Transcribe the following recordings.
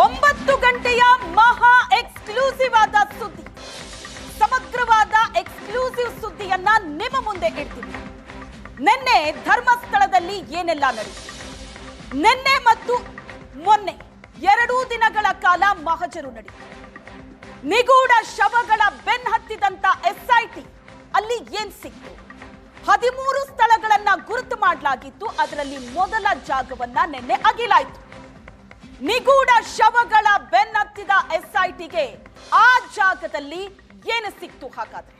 ಒಂಬತ್ತು ಗಂಟೆಯ ಮಹಾ ಎಕ್ಸ್ಕ್ಲೂಸಿವ್ ಆದ ಸುದ್ದಿ. ಸಮಗ್ರವಾದ ಎಕ್ಸ್ಕ್ಲೂಸಿವ್ ಸುದ್ದಿಯನ್ನ ನಿಮ್ಮ ಮುಂದೆ ಇಡ್ತೀನಿ. ನಿನ್ನೆ ಧರ್ಮಸ್ಥಳದಲ್ಲಿ ಏನೆಲ್ಲ ನಡೆಯಿತು? ನಿನ್ನೆ ಮತ್ತು ಮೊನ್ನೆ ಎರಡೂ ದಿನಗಳ ಕಾಲ ಮಹಜರು ನಡೆಯಿತು. ನಿಗೂಢ ಶವಗಳ ಬೆನ್ ಹತ್ತಿದಂತ ಎಸ್ಐಟಿ ಅಲ್ಲಿ ಏನ್ ಸಿಕ್ತು? ಹದಿಮೂರು ಸ್ಥಳಗಳನ್ನ ಗುರುತು ಮಾಡಲಾಗಿತ್ತು. ಅದರಲ್ಲಿ ಮೊದಲ ಜಾಗವನ್ನ ನಿನ್ನೆ ಅಗಿಲಾಯಿತು. ನಿಗೂಢ ಶವಗಳ ಬೆನ್ನತ್ತಿದ ಎಸ್ಐಟಿಗೆ ಆ ಜಾಗದಲ್ಲಿ ಏನು ಸಿಕ್ತು ಹಾಗಾದ್ರೆ?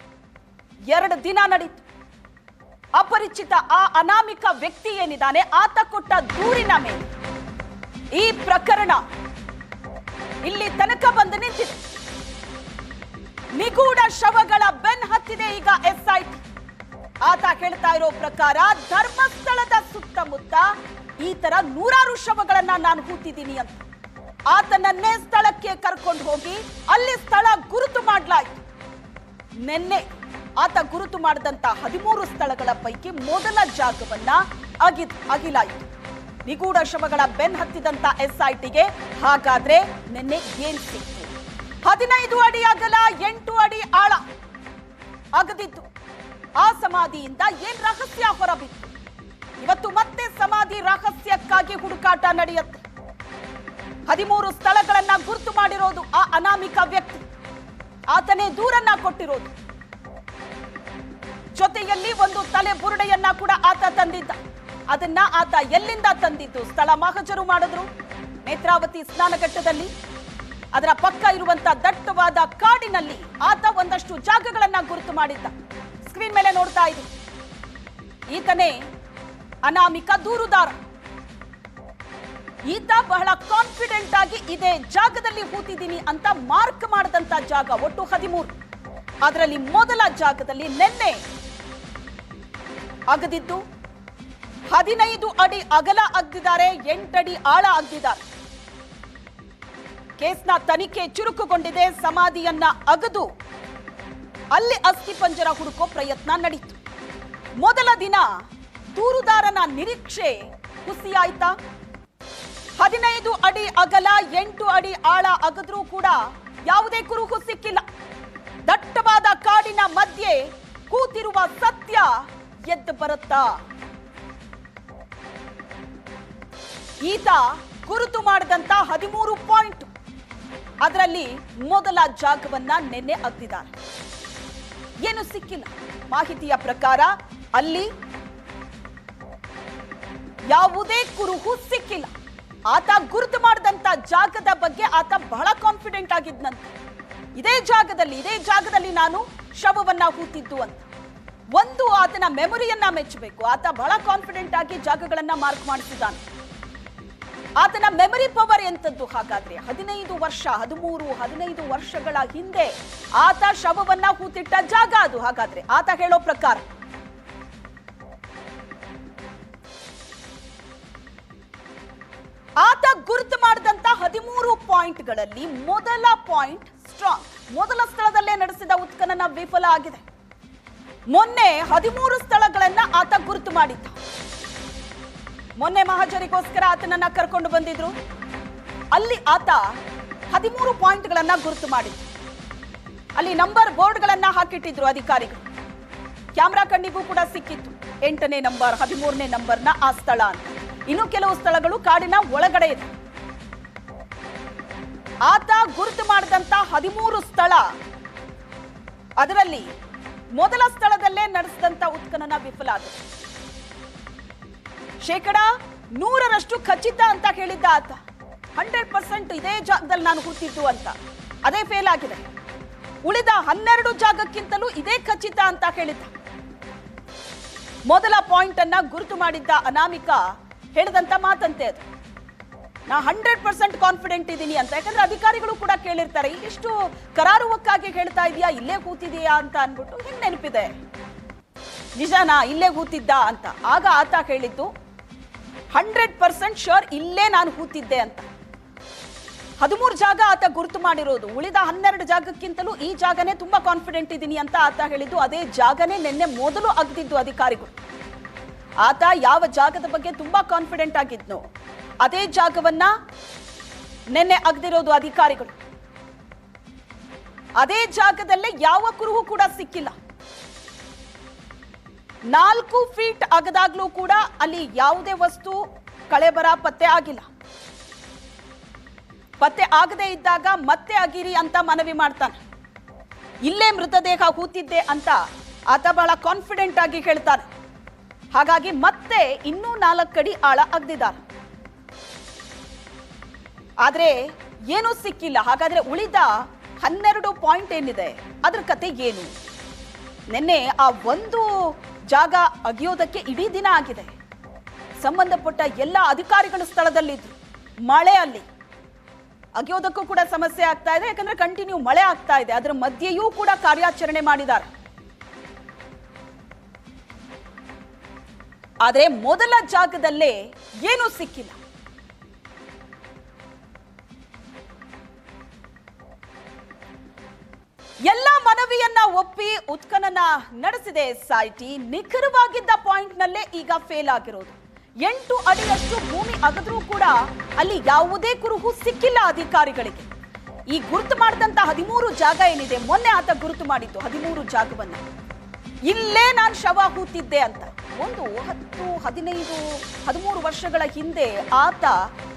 ಎರಡು ದಿನ ನಡೀತು. ಅಪರಿಚಿತ ಆ ಅನಾಮಿಕ ವ್ಯಕ್ತಿ ಏನಿದ್ದಾನೆ, ಆತ ಕೊಟ್ಟ ದೂರಿನ ಮೇಲೆ ಈ ಪ್ರಕರಣ ಇಲ್ಲಿ ತನಕ ಬಂದು ನಿಂತಿದೆ. ನಿಗೂಢ ಶವಗಳ ಬೆನ್ ಹತ್ತಿದೆ ಈಗ ಎಸ್ಐಟಿ. ಆತ ಹೇಳ್ತಾ ಇರೋ ಪ್ರಕಾರ ಧರ್ಮಸ್ಥಳದ ಸುತ್ತಮುತ್ತ ಈ ತರ ನೂರಾರು ಶವಗಳನ್ನ ನಾನು ಹೂತಿದ್ದೀನಿ ಅಂತ. ಆತನನ್ನೇ ಸ್ಥಳಕ್ಕೆ ಕರ್ಕೊಂಡು ಹೋಗಿ ಅಲ್ಲಿ ಸ್ಥಳ ಗುರುತು ಮಾಡಲಾಯಿತು. ನಿನ್ನೆ ಆತ ಗುರುತು ಮಾಡಿದಂತ ಹದಿಮೂರು ಸ್ಥಳಗಳ ಪೈಕಿ ಮೊದಲ ಜಾಗವನ್ನ ಅಗಿ ಅಗಿಲಾಯಿತು. ನಿಗೂಢ ಶವಗಳ ಬೆನ್ ಹತ್ತಿದಂತ ಎಸ್ಐಟಿಗೆ ಹಾಗಾದ್ರೆ ನಿನ್ನೆ ಏನ್ ಸಿಕ್ತು? ಹದಿನೈದು ಅಡಿ ಅಗಲ, ಎಂಟು ಅಡಿ ಆಳ ಅಗದಿತ್ತು ಆ ಸಮಾಧಿಯಿಂದ ಏನ್ ರಹಸ್ಯ ಹೊರಬಿತ್ತು? ಇವತ್ತು ಮತ್ತೆ ಸಮಾಧಿ ರಹಸ್ಯಕ್ಕಾಗಿ ಹುಡುಕಾಟ ನಡೆಯುತ್ತೆ. ಹದಿಮೂರು ಸ್ಥಳಗಳನ್ನ ಗುರುತು ಮಾಡಿರೋದು ಆ ಅನಾಮಿಕ ವ್ಯಕ್ತಿ. ಆತನೇ ದೂರನ್ನ ಕೊಟ್ಟಿರೋದು. ಜೊತೆಯಲ್ಲಿ ಒಂದು ತಲೆ ಬುರುಡೆಯನ್ನ ಕೂಡ ಆತ ತಂದಿದ್ದ. ಅದನ್ನ ಆತ ಎಲ್ಲಿಂದ ತಂದಿದ್ದು? ಸ್ಥಳ ಮಹಜರು ಮಾಡಿದ್ರು. ನೇತ್ರಾವತಿ ಸ್ನಾನಘಟ್ಟದಲ್ಲಿ. ಅದರ ಪಕ್ಕ ಇರುವಂತ ದಟ್ಟವಾದ ಕಾಡಿನಲ್ಲಿ ಆತ ಒಂದಷ್ಟು ಜಾಗಗಳನ್ನ ಗುರುತು ಮಾಡಿದ್ದ. ಸ್ಕ್ರೀನ್ ಮೇಲೆ ನೋಡ್ತಾ ಇದ್ರು ಈತನೇ ಅನಾಮಿಕ ದೂರುದಾರ. ಈತ ಬಹಳ ಕಾನ್ಫಿಡೆಂಟ್ ಆಗಿ ಇದೇ ಜಾಗದಲ್ಲಿ ಹೂತಿದ್ದೀನಿ ಅಂತ ಮಾರ್ಕ್ ಮಾಡಿದಂತ ಜಾಗ ಒಟ್ಟು ಹದಿಮೂರು. ಅದರಲ್ಲಿ ಮೊದಲ ಜಾಗದಲ್ಲಿ ನಿನ್ನೆ ಅಗದಿದ್ದು ಹದಿನೈದು ಅಡಿ ಅಗಲ ಅಗ್ದಿದ್ದಾರೆ ಎಂಟಡಿ ಆಳ ಅಗ್ದಿದ್ದಾರೆ. ಕೇಸ್ನ ತನಿಖೆ ಚುರುಕುಗೊಂಡಿದೆ, ಸಮಾಧಿಯನ್ನ ಅಗದು. ಅಲ್ಲಿ ಅಸ್ಥಿಪಂಜರ ಹುಡುಕೋ ಪ್ರಯತ್ನ ನಡೀತು. ಮೊದಲ ದಿನ ದೂರುದಾರನ ನಿರೀಕ್ಷೆ ಹುಸಿಯಾಯ್ತಾ? ಹದಿನೈದು ಅಡಿ ಅಗಲ, ಎಂಟು ಅಡಿ ಆಳ ಅಗದ್ರೂ ಕೂಡ ಯಾವುದೇ ಕುರುಹು ಸಿಕ್ಕಿಲ್ಲ. ದಟ್ಟವಾದ ಕಾಡಿನ ಮಧ್ಯೆ ಕೂತಿರುವ ಸತ್ಯ ಎದ್ದು ಬರುತ್ತಾ? ಈತ ಗುರುತು ಮಾಡಿದಂತ ಹದಿಮೂರು ಪಾಯಿಂಟ್. ಅದರಲ್ಲಿ ಮೊದಲ ಜಾಗವನ್ನ ನಿನ್ನೆ ಅತ್ತಿದ್ದಾರೆ ಏನು ಸಿಕ್ಕಿಲ್ಲ. ಮಾಹಿತಿಯ ಪ್ರಕಾರ ಅಲ್ಲಿ ಯಾವುದೇ ಕುರುಹು ಸಿಕ್ಕಿಲ್ಲ. ಆತ ಗುರುತು ಮಾಡಿದಂತ ಜಾಗದ ಬಗ್ಗೆ ಆತ ಬಹಳ ಕಾನ್ಫಿಡೆಂಟ್ ಆಗಿದ್ನಂತೆ. ಇದೇ ಜಾಗದಲ್ಲಿ ಇದೇ ಜಾಗದಲ್ಲಿ ನಾನು ಶವವನ್ನ ಹೂತಿದ್ದು ಅಂತ. ಒಂದು ಆತನ ಮೆಮೊರಿಯನ್ನ ಮೆಚ್ಚಬೇಕು. ಆತ ಬಹಳ ಕಾನ್ಫಿಡೆಂಟ್ ಆಗಿ ಜಾಗಗಳನ್ನ ಮಾರ್ಕ್ ಮಾಡಿಸಿದ್ದಾನೆ. ಆತನ ಮೆಮರಿ ಪವರ್ ಎಂತದ್ದು? ಹಾಗಾದ್ರೆ ಹದಿನೈದು ವರ್ಷ, ಹದಿಮೂರು, ಹದಿನೈದು ವರ್ಷಗಳ ಹಿಂದೆ ಆತ ಶವವನ್ನ ಹೂತಿಟ್ಟ ಜಾಗ ಅದು. ಹಾಗಾದ್ರೆ ಆತ ಹೇಳೋ ಪ್ರಕಾರ ಗುರುತು ಮಾಡಿದಂತ ಹದಿಮೂರು ಪಾಯಿಂಟ್ಗಳಲ್ಲಿ ಮೊದಲ ಪಾಯಿಂಟ್ ಸ್ಟ್ರಾಂಗ್. ಮೊದಲ ಸ್ಥಳದಲ್ಲೇ ನಡೆಸಿದ ಉತ್ಖನನ ವಿಫಲ ಆಗಿದೆ. ಮೊನ್ನೆ ಹದಿಮೂರು ಸ್ಥಳಗಳನ್ನ ಆತ ಗುರುತು ಮಾಡಿದ್ದ. ಮೊನ್ನೆ ಮಹಾಜರಿಗೋಸ್ಕರ ಆತನನ್ನ ಕರ್ಕೊಂಡು ಬಂದಿದ್ರು. ಅಲ್ಲಿ ಆತ ಹದಿಮೂರು ಪಾಯಿಂಟ್ಗಳನ್ನ ಗುರುತು ಮಾಡಿದ್ರು ಅಲ್ಲಿ ನಂಬರ್ ಬೋರ್ಡ್ಗಳನ್ನ ಹಾಕಿಟ್ಟಿದ್ರು ಅಧಿಕಾರಿಗಳು. ಕ್ಯಾಮ್ರಾ ಕಣ್ಣಿಗೂ ಕೂಡ ಸಿಕ್ಕಿತ್ತು. ಎಂಟನೇ ನಂಬರ್, ಹದಿಮೂರನೇ ನಂಬರ್ನ ಆ ಸ್ಥಳ ಅಂತ. ಇನ್ನು ಕೆಲವು ಸ್ಥಳಗಳು ಕಾಡಿನ ಒಳಗಡೆ ಇದೆ. ಆತ ಗುರುತು ಮಾಡಿದಂತ ಹದಿಮೂರು ಸ್ಥಳ. ಅದರಲ್ಲಿ ಮೊದಲ ಸ್ಥಳದಲ್ಲೇ ನಡೆಸಿದಂತ ಉತ್ಖನನ ವಿಫಲ ಆದ ಶೇಕಡ ನೂರರಷ್ಟು ಖಚಿತ ಅಂತ ಹೇಳಿದ್ದ ಆತ. ಹಂಡ್ರೆಡ್ ಪರ್ಸೆಂಟ್ ಇದೇ ಜಾಗದಲ್ಲಿ ನಾನು ಕೂತಿದ್ದು ಅಂತ. ಅದೇ ಫೇಲ್ ಆಗಿದೆ. ಉಳಿದ ಹನ್ನೆರಡು ಜಾಗಕ್ಕಿಂತಲೂ ಇದೇ ಖಚಿತ ಅಂತ ಹೇಳಿದ್ದ. ಮೊದಲ ಪಾಯಿಂಟ್ ಅನ್ನ ಗುರುತು ಮಾಡಿದ್ದ ಅನಾಮಿಕ ಹೇಳಿದಂತ ಮಾತಂತೆ ಅದು. ನಾ ಹಂಡ್ರೆಡ್ ಪರ್ಸೆಂಟ್ ಕಾನ್ಫಿಡೆಂಟ್ ಇದ್ದೀನಿ ಅಂತ. ಯಾಕಂದ್ರೆ ಅಧಿಕಾರಿಗಳು ಕೂಡ ಕೇಳಿರ್ತಾರೆ, ಇಷ್ಟು ಕರಾರುವಕ್ಕಾಗಿ ಹೇಳ್ತಾ ಇದೀಯಾ? ಇಲ್ಲೇ ಕೂತಿದೀಯಾ? ಅಂತ ಅನ್ಬಿಟ್ಟು ಹೆಂಗ್ ನೆನಪಿದೆ ನಿಜನಾ? ಇಲ್ಲೇ ಕೂತಿದ್ದ? ಅಂತ. ಆಗ ಆತ ಹೇಳಿದ್ದು ಹಂಡ್ರೆಡ್ ಪರ್ಸೆಂಟ್ ಶೋರ್ ಇಲ್ಲೇ ನಾನು ಕೂತಿದ್ದೆ ಅಂತ. ಹದಿಮೂರು ಜಾಗ ಆತ ಗುರುತು ಮಾಡಿರೋದು. ಉಳಿದ ಹನ್ನೆರಡು ಜಾಗಕ್ಕಿಂತಲೂ ಈ ಜಾಗನೇ ತುಂಬಾ ಕಾನ್ಫಿಡೆಂಟ್ ಇದ್ದೀನಿ ಅಂತ ಆತ ಹೇಳಿದ್ದು. ಅದೇ ಜಾಗನೇ ನಿನ್ನೆ ಮೊದಲು ಅಗ್ದಿದ್ದು ಅಧಿಕಾರಿಗಳು. ಆತ ಯಾವ ಜಾಗದ ಬಗ್ಗೆ ತುಂಬಾ ಕಾನ್ಫಿಡೆಂಟ್ ಆಗಿದ್ನು, ಅದೇ ಜಾಗವನ್ನ ನಿನ್ನೆ ಅಗ್ದಿರೋದು ಅಧಿಕಾರಿಗಳು. ಅದೇ ಜಾಗದಲ್ಲೇ ಯಾವ ಕುರುಹು ಕೂಡ ಸಿಕ್ಕಿಲ್ಲ. ನಾಲ್ಕು ಫೀಟ್ ಅಗದಾಗ್ಲೂ ಕೂಡ ಅಲ್ಲಿ ಯಾವುದೇ ವಸ್ತು ಕಳೆಬರ ಪತ್ತೆ ಆಗಿಲ್ಲ. ಪತ್ತೆ ಆಗದೆ ಇದ್ದಾಗ ಮತ್ತೆ ಅಗಿರಿ ಅಂತ ಮನವಿ ಮಾಡ್ತಾನೆ. ಇಲ್ಲೇ ಮೃತದೇಹ ಹೂತಿದ್ದೆ ಅಂತ ಆತ ಬಹಳ ಕಾನ್ಫಿಡೆಂಟ್ ಆಗಿ ಹೇಳ್ತಾನೆ. ಹಾಗಾಗಿ ಮತ್ತೆ ಇನ್ನೂ ನಾಲ್ಕಡಿ ಆಳ ಅಗ್ದಿದ್ದಾರೆ. ಆದ್ರೆ ಏನೂ ಸಿಕ್ಕಿಲ್ಲ. ಹಾಗಾದ್ರೆ ಉಳಿದ ಹನ್ನೆರಡು ಪಾಯಿಂಟ್ ಏನಿದೆ? ಅದ್ರ ಕತೆ ಏನು? ನಿನ್ನೆ ಆ ಒಂದು ಜಾಗ ಅಗಿಯೋದಕ್ಕೆ ಇಡೀ ದಿನ ಆಗಿದೆ. ಸಂಬಂಧಪಟ್ಟ ಎಲ್ಲ ಅಧಿಕಾರಿಗಳು ಸ್ಥಳದಲ್ಲಿದ್ರು. ಮಳೆ ಅಲ್ಲಿ. ಅಗಿಯೋದಕ್ಕೂ ಕೂಡ ಸಮಸ್ಯೆ ಆಗ್ತಾ ಇದೆ. ಯಾಕಂದ್ರೆ ಕಂಟಿನ್ಯೂ ಮಳೆ ಆಗ್ತಾ ಇದೆ. ಅದರ ಮಧ್ಯೆಯೂ ಕೂಡ ಕಾರ್ಯಾಚರಣೆ ಮಾಡಿದ್ದಾರೆ. ಆದ್ರೆ ಮೊದಲ ಜಾಗದಲ್ಲೇ ಏನೂ ಸಿಕ್ಕಿಲ್ಲ. ಎಲ್ಲ ಮನವಿಯನ್ನ ಒಪ್ಪಿ ಉತ್ಖನನ ನಡೆಸಿದೆ ಸಾಯಿಟಿ. ನಿಖರವಾಗಿದ್ದ ಪಾಯಿಂಟ್ ನಲ್ಲೇ ಈಗ ಫೇಲ್ ಆಗಿರೋದು. ಎಂಟು ಅಡಿಯಷ್ಟು ಭೂಮಿ ಅಗದ್ರೂ ಕೂಡ ಅಲ್ಲಿ ಯಾವುದೇ ಕುರುಹು ಸಿಕ್ಕಿಲ್ಲ ಅಧಿಕಾರಿಗಳಿಗೆ. ಈ ಗುರುತು ಮಾಡಿದಂತ ಹದಿಮೂರು ಜಾಗ ಏನಿದೆ? ಮೊನ್ನೆ ಆತ ಗುರುತು ಮಾಡಿದ್ದು ಹದಿಮೂರು ಜಾಗವನ್ನ. ಇಲ್ಲೇ ನಾನು ಶವ ಹೂತಿದ್ದೆ ಅಂತ. ಒಂದು ಹತ್ತು ಹದಿನೈದು, ಹದಿಮೂರು ವರ್ಷಗಳ ಹಿಂದೆ ಆತ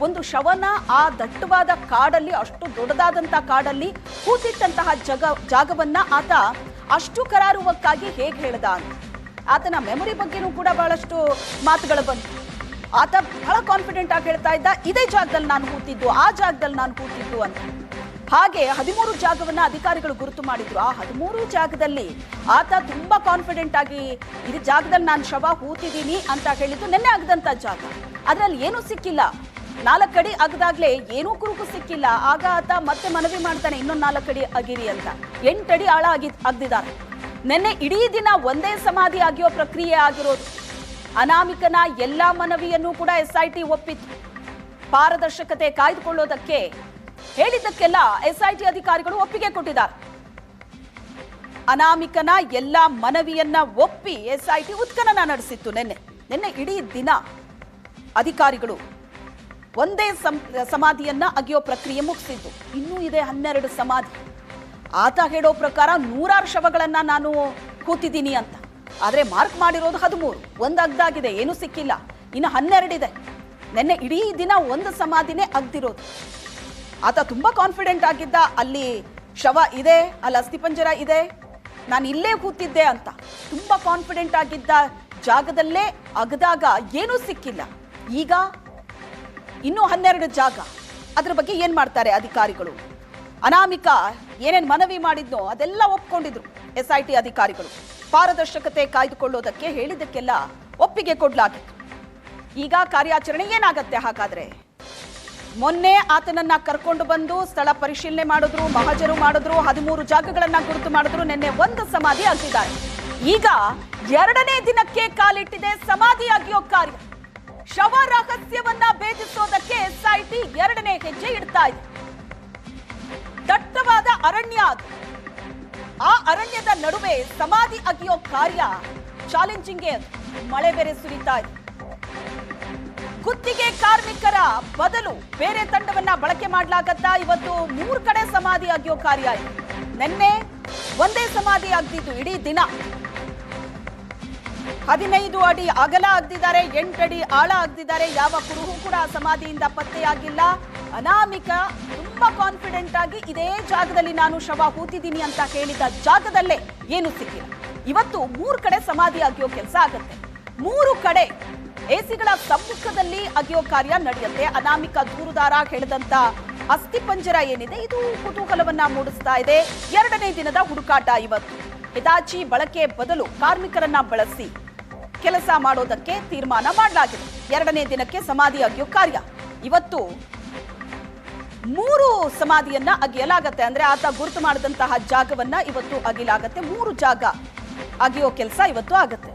ಒಂದು ಶವನ ಆ ದಟ್ಟವಾದ ಕಾಡಲ್ಲಿ, ಅಷ್ಟು ದೊಡ್ಡದಾದಂಥ ಕಾಡಲ್ಲಿ ಕೂತಿಟ್ಟಂತಹ ಜಗ, ಜಾಗವನ್ನ ಆತ ಅಷ್ಟು ಕರಾರುವಕ್ಕಾಗಿ ಹೇಗೆ ಹೇಳ್ದ ಆತನ ಮೆಮೊರಿ ಬಗ್ಗೆನೂ ಕೂಡ ಬಹಳಷ್ಟು ಮಾತುಗಳು ಬಂತು. ಆತ ಬಹಳ ಕಾನ್ಫಿಡೆಂಟ್ ಆಗಿ ಹೇಳ್ತಾ ಇದ್ದ, ಇದೇ ಜಾಗದಲ್ಲಿ ನಾನು ಕೂತಿದ್ದು ಆ ಜಾಗದಲ್ಲಿ ನಾನು ಕೂತಿದ್ದು ಅಂತ. ಹಾಗೆ ಹದಿಮೂರು ಜಾಗವನ್ನ ಅಧಿಕಾರಿಗಳು ಗುರುತು ಮಾಡಿದ್ರು. ಆ ಹದಿಮೂರು ಜಾಗದಲ್ಲಿ ಆತ ತುಂಬಾ ಕಾನ್ಫಿಡೆಂಟ್ ಆಗಿ, ಇದು ಜಾಗದಲ್ಲಿ ನಾನು ಶವ ಹೂತಿದ್ದೀನಿ ಅಂತ ಹೇಳಿದ್ದು ನೆನ್ನೆ ಆಗದಂತ ಜಾಗ. ಅದ್ರಲ್ಲಿ ಏನೂ ಸಿಕ್ಕಿಲ್ಲ. ನಾಲ್ಕಡಿ ಅಗದಾಗ್ಲೇ ಏನೂ ಕುರುಕು ಸಿಕ್ಕಿಲ್ಲ. ಆಗ ಆತ ಮತ್ತೆ ಮನವಿ ಮಾಡ್ತಾನೆ, ಇನ್ನೊಂದು ನಾಲ್ಕಡಿ ಅಗಿರಿ ಅಂತ. ಎಂಟಡಿ ಆಳ ಆಗಿ ಅಗ್ದಿದ್ದಾರೆ. ನಿನ್ನೆ ಇಡೀ ದಿನ ಒಂದೇ ಸಮಾಧಿ ಆಗಿರೋ ಪ್ರಕ್ರಿಯೆ ಆಗಿರೋದು ಅನಾಮಿಕನ ಎಲ್ಲಾ ಮನವಿಯನ್ನು ಕೂಡ ಎಸ್ಐಟಿ ಒಪ್ಪಿತ್ತು. ಪಾರದರ್ಶಕತೆ ಕಾಯ್ದುಕೊಳ್ಳೋದಕ್ಕೆ ಹೇಳಿದ್ದಕ್ಕೆಲ್ಲ ಎಸ್ಐಟಿ ಅಧಿಕಾರಿಗಳು ಒಪ್ಪಿಗೆ ಕೊಟ್ಟಿದ್ದಾರೆ. ಅನಾಮಿಕನ ಎಲ್ಲ ಮನವಿಯನ್ನ ಒಪ್ಪಿ ಎಸ್ಐಟಿ ಉತ್ಖನನ ನಡೆಸಿತ್ತು ನಿನ್ನೆ. ನಿನ್ನೆ ಇಡೀ ದಿನ ಅಧಿಕಾರಿಗಳು ಒಂದೇ ಸಮಾಧಿಯನ್ನ ಅಗೆಯೋ ಪ್ರಕ್ರಿಯೆ ಮುಗಿಸಿದ್ದು. ಇನ್ನೂ ಇದೆ ಹನ್ನೆರಡು ಸಮಾಧಿ. ಆತ ಹೇಳೋ ಪ್ರಕಾರ ನೂರಾರು ಶವಗಳನ್ನ ನಾನು ಕೂತಿದ್ದೀನಿ ಅಂತ. ಆದ್ರೆ ಮಾರ್ಕ್ ಮಾಡಿರೋದು ಹದಿಮೂರು. ಒಂದು ಅಗ್ದಾಗಿದೆ, ಏನೂ ಸಿಕ್ಕಿಲ್ಲ. ಇನ್ನು ಹನ್ನೆರಡಿದೆ. ನಿನ್ನೆ ಇಡೀ ದಿನ ಒಂದು ಸಮಾಧಿನೇ ಅಗ್ದಿರೋದು. ಆತ ತುಂಬಾ ಕಾನ್ಫಿಡೆಂಟ್ ಆಗಿದ್ದ. ಅಲ್ಲಿ ಶವ ಇದೆ, ಅಲ್ಲಿ ಅಸ್ಥಿಪಂಜರ ಇದೆ. ನಾನು ಇಲ್ಲೇ ಕೂತಿದ್ದೆ ಅಂತ ತುಂಬಾ ಕಾನ್ಫಿಡೆಂಟ್ ಆಗಿದ್ದ ಜಾಗದಲ್ಲೇ ಅಗದಾಗ ಏನೂ ಸಿಕ್ಕಿಲ್ಲ. ಈಗ ಇನ್ನೂ ಹನ್ನೆರಡು ಜಾಗ. ಅದ್ರ ಬಗ್ಗೆ ಏನ್ ಮಾಡ್ತಾರೆ ಅಧಿಕಾರಿಗಳು? ಅನಾಮಿಕ ಏನೇನು ಮನವಿ ಮಾಡಿದ್ನೋ ಅದೆಲ್ಲ ಒಪ್ಕೊಂಡಿದ್ರು ಎಸ್ ಐ ಟಿ ಅಧಿಕಾರಿಗಳು. ಪಾರದರ್ಶಕತೆ ಕಾಯ್ದುಕೊಳ್ಳೋದಕ್ಕೆ ಹೇಳಿದ್ದಕ್ಕೆಲ್ಲ ಒಪ್ಪಿಗೆ ಕೊಡ್ಲಾಗಿತ್ತು. ಈಗ ಕಾರ್ಯಾಚರಣೆ ಏನಾಗತ್ತೆ ಹಾಗಾದ್ರೆ? ಮೊನ್ನೆ ಆತನನ್ನ ಕರ್ಕೊಂಡು ಬಂದು ಸ್ಥಳ ಪರಿಶೀಲನೆ ಮಾಡಿದ್ರು, ಮಹಾಜರು ಮಾಡಿದ್ರು, ಹದಿಮೂರು ಜಾಗಗಳನ್ನ ಗುರುತು ಮಾಡಿದ್ರು, ನಿನ್ನೆ ಒಂದು ಸಮಾಧಿ ಆಗಿದ್ದಾರೆ ಈಗ ಎರಡನೇ ದಿನಕ್ಕೆ ಕಾಲಿಟ್ಟಿದೆ ಸಮಾಧಿ ಅಗಿಯೋ ಕಾರ್ಯ. ಶವ ರಹಸ್ಯವನ್ನ ಭೇದಿಸೋದಕ್ಕೆ ಎಸ್ಐಟಿ ಎರಡನೇ ಹೆಜ್ಜೆ ಇಡ್ತಾ ಇದೆ. ದಟ್ಟವಾದ ಅರಣ್ಯ ಅದು. ಆ ಅರಣ್ಯದ ನಡುವೆ ಸಮಾಧಿ ಅಗಿಯೋ ಕಾರ್ಯ ಚಾಲೆಂಜಿಂಗ್ ಮಳೆ ಬೇರೆ ಸುರಿತಾ ಇದೆ. ಗುತ್ತಿಗೆ ಕಾರ್ಮಿಕರ ಬದಲು ಬೇರೆ ತಂಡವನ್ನ ಬಳಕೆ ಮಾಡ್ಲಾಗತ್ತಾ ಇವತ್ತು ಮೂರು ಕಡೆ ಸಮಾಧಿ ಆಗ್ಯೋ ಕಾರ್ಯ ನಿನ್ನೆ ಒಂದೇ ಸಮಾಧಿ ಆಗ್ತಿತ್ತು ಇಡೀ ದಿನ. ಹದಿನೈದು ಅಡಿ ಅಗಲ ಆಗ್ದಿದ್ದಾರೆ ಎಂಟಡಿ ಆಳ ಆಗ್ದಿದ್ದಾರೆ ಯಾವ ಕುರುಹು ಕೂಡ ಸಮಾಧಿಯಿಂದ ಪತ್ತೆಯಾಗಿಲ್ಲ ಅನಾಮಿಕ ತುಂಬಾ ಕಾನ್ಫಿಡೆಂಟ್ ಆಗಿ ಇದೇ ಜಾಗದಲ್ಲಿ ನಾನು ಶವ ಹೂತಿದ್ದೀನಿ ಅಂತ ಹೇಳಿದ ಜಾಗದಲ್ಲೇ ಏನು ಸಿಕ್ಕಿಲ್ಲ. ಇವತ್ತು ಮೂರು ಕಡೆ ಸಮಾಧಿ ಆಗಿಯೋ ಕೆಲಸ ಆಗುತ್ತೆ. ಮೂರು ಕಡೆ ಎಸಿಗಳ ಸಮ್ಮುಖದಲ್ಲಿ ಅಗೆಯೋ ಕಾರ್ಯ ನಡೆಯುತ್ತೆ. ಅನಾಮಿಕ ದೂರುದಾರ ಹೇಳಿದಂತ ಅಸ್ಥಿಪಂಜರ ಏನಿದೆ, ಇದು ಕುತೂಹಲವನ್ನ ಮೂಡಿಸ್ತಾ ಇದೆ. ಎರಡನೇ ದಿನದ ಹುಡುಕಾಟ ಇವತ್ತು. ಹಿತಾಚಿ ಬಳಕೆ ಬದಲು ಕಾರ್ಮಿಕರನ್ನ ಬಳಸಿ ಕೆಲಸ ಮಾಡೋದಕ್ಕೆ ತೀರ್ಮಾನ ಮಾಡಲಾಗಿದೆ. ಎರಡನೇ ದಿನಕ್ಕೆ ಸಮಾಧಿ ಅಗೆಯೋ ಕಾರ್ಯ. ಇವತ್ತು ಮೂರು ಸಮಾಧಿಯನ್ನ ಅಗೆಯಲಾಗತ್ತೆ. ಅಂದ್ರೆ ಆತ ಗುರುತು ಮಾಡಿದಂತಹ ಜಾಗವನ್ನ ಇವತ್ತು ಅಗಿಲಾಗತ್ತೆ ಮೂರು ಜಾಗ ಅಗೆಯೋ ಕೆಲಸ ಇವತ್ತು ಆಗತ್ತೆ.